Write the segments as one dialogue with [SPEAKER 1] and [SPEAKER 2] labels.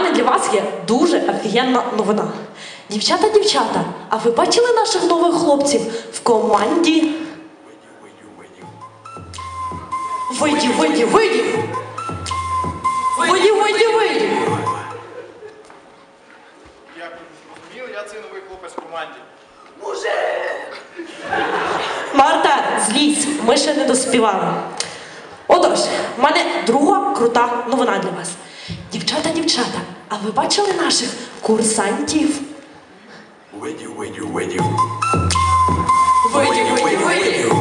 [SPEAKER 1] Мене для вас є дуже офігенна новина. Дівчата, дівчата, а ви бачили наших нових хлопців в команді? Вийді, вийді, вийді! Вийді, вийді, вийді!
[SPEAKER 2] Як зрозумів, я цей новий хлопець в команді.
[SPEAKER 1] Марта, злізь, ми ще не доспівали. Отож, в мене друга крута новина для вас. Дівчата, дівчата, а ви бачили наших курсантів?
[SPEAKER 3] Видів, видів, видів.
[SPEAKER 1] Вийді, вийді, вийді!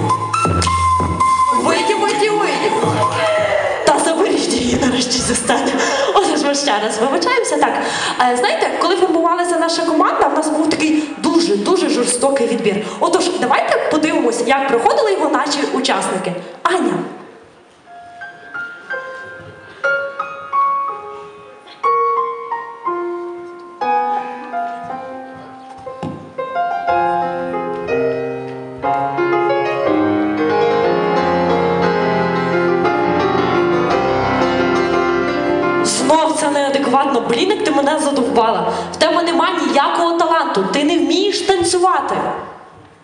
[SPEAKER 1] Вийді, вийді, вийді! Та заберіть її нарешті з останнє. Отож ми ще раз вибачаємося. Так, е, знаєте, коли формувалася наша команда, в нас був такий дуже дуже жорстокий відбір. Отож, давайте подивимось, як проходили його наші учасники. Аня. Знов неадекватно. Блін, як ти мене задовбала. В тебе нема ніякого таланту. Ти не вмієш танцювати.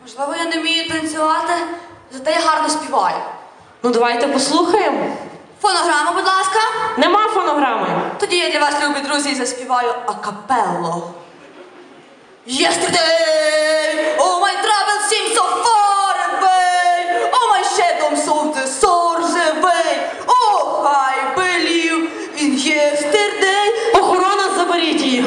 [SPEAKER 4] Можливо, я не вмію танцювати, зате я гарно співаю.
[SPEAKER 1] Ну давайте послухаємо.
[SPEAKER 4] Фонограма, будь ласка.
[SPEAKER 1] Нема фонограми.
[SPEAKER 4] Тоді я для вас, любі друзі, заспіваю акапелло. Yesterday, oh my travel seems so far away. Oh my shadow so the soars away. Oh, I believe in yesterday.
[SPEAKER 1] Охорона, заберіть її.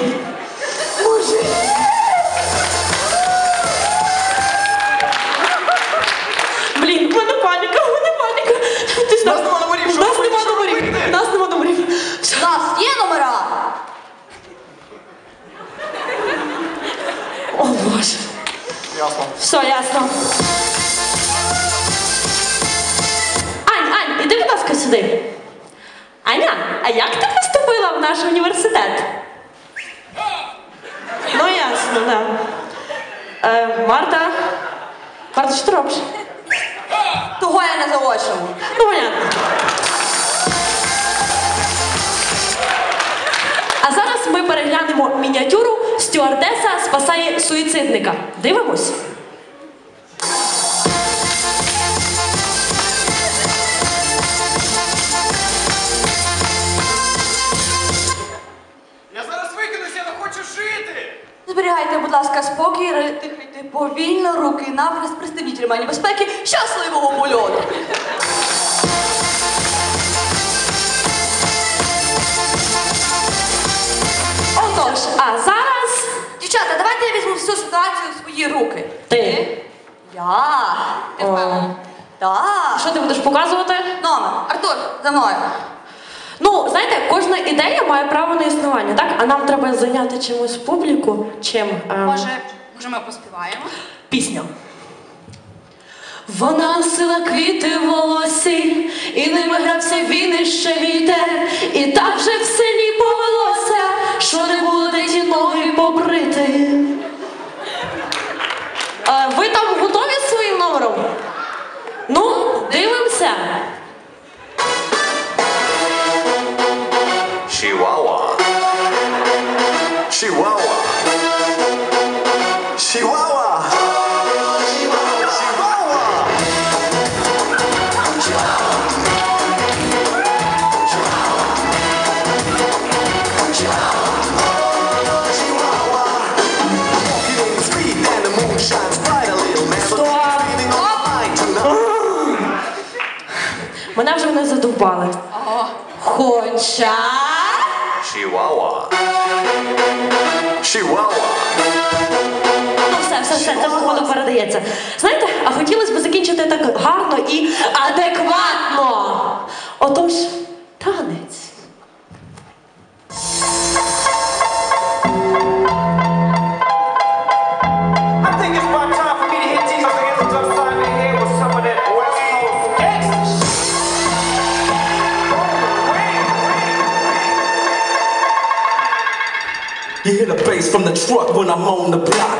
[SPEAKER 1] Блін, в мене паніка, в мене паніка. Ти ж
[SPEAKER 2] Нас нема номерів, що
[SPEAKER 1] Нас
[SPEAKER 2] робити,
[SPEAKER 1] нема
[SPEAKER 2] що
[SPEAKER 1] номерів.
[SPEAKER 2] робити?
[SPEAKER 1] Нас нема номерів. Все.
[SPEAKER 4] Нас є номера.
[SPEAKER 1] О Боже.
[SPEAKER 2] Ясно.
[SPEAKER 1] Все, ясно. Ань, Ань, іди, будь ласка, сюди. Аня, а як ти поступила в наш університет? Ну, ясно, да. Е, Марта. Марта, що ти робиш?
[SPEAKER 4] Того я не заочному.
[SPEAKER 1] Ну, понятно. А зараз ми переглянемо мініатюру Стюардеса спасає суїцидника. Дивимось.
[SPEAKER 2] Я зараз викинусь, я не хочу жити!
[SPEAKER 4] Зберігайте, будь ласка, спокій, дихайте повільно, руки навраз, пристебніть ремені безпеки. Щасливого польоту!
[SPEAKER 1] Отож, а зараз
[SPEAKER 4] Дівчата, давайте я візьму всю ситуацію в свої руки.
[SPEAKER 1] ти.
[SPEAKER 4] Я. Ти
[SPEAKER 1] О.
[SPEAKER 4] впевнена? Так.
[SPEAKER 1] Що ти будеш показувати?
[SPEAKER 4] Номер. Артур, за мною.
[SPEAKER 1] Ну, знаєте, кожна ідея має право на існування, так? А нам треба зайняти чимось публіку, чим ем,
[SPEAKER 4] Може, може ми поспіваємо?
[SPEAKER 1] пісня. Вона носила квіти в волосі, і ними грався він і ще вітер, і так вже в селі повелося, що не було де ті ноги побрити. Е, ви там готові з своїм номером? Ну, дивимося.
[SPEAKER 3] Chihuahua. Chihuahua. Chihuahua.
[SPEAKER 1] Задовбали. Хоча.
[SPEAKER 3] Chihuahua. Chihuahua.
[SPEAKER 1] Ну, все, все, все, це походу передається. Знаєте, а хотілося б закінчити так гарно і адекватно.
[SPEAKER 5] from the truck when I'm on the block.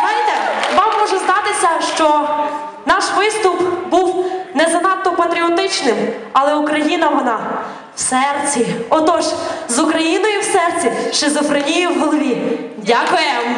[SPEAKER 5] Знаєте, вам може здатися, що наш виступ був
[SPEAKER 1] не занадто патріотичним, але Україна вона в серці. Отож, з Україною в серці, шизофренією в голові. Дякуємо!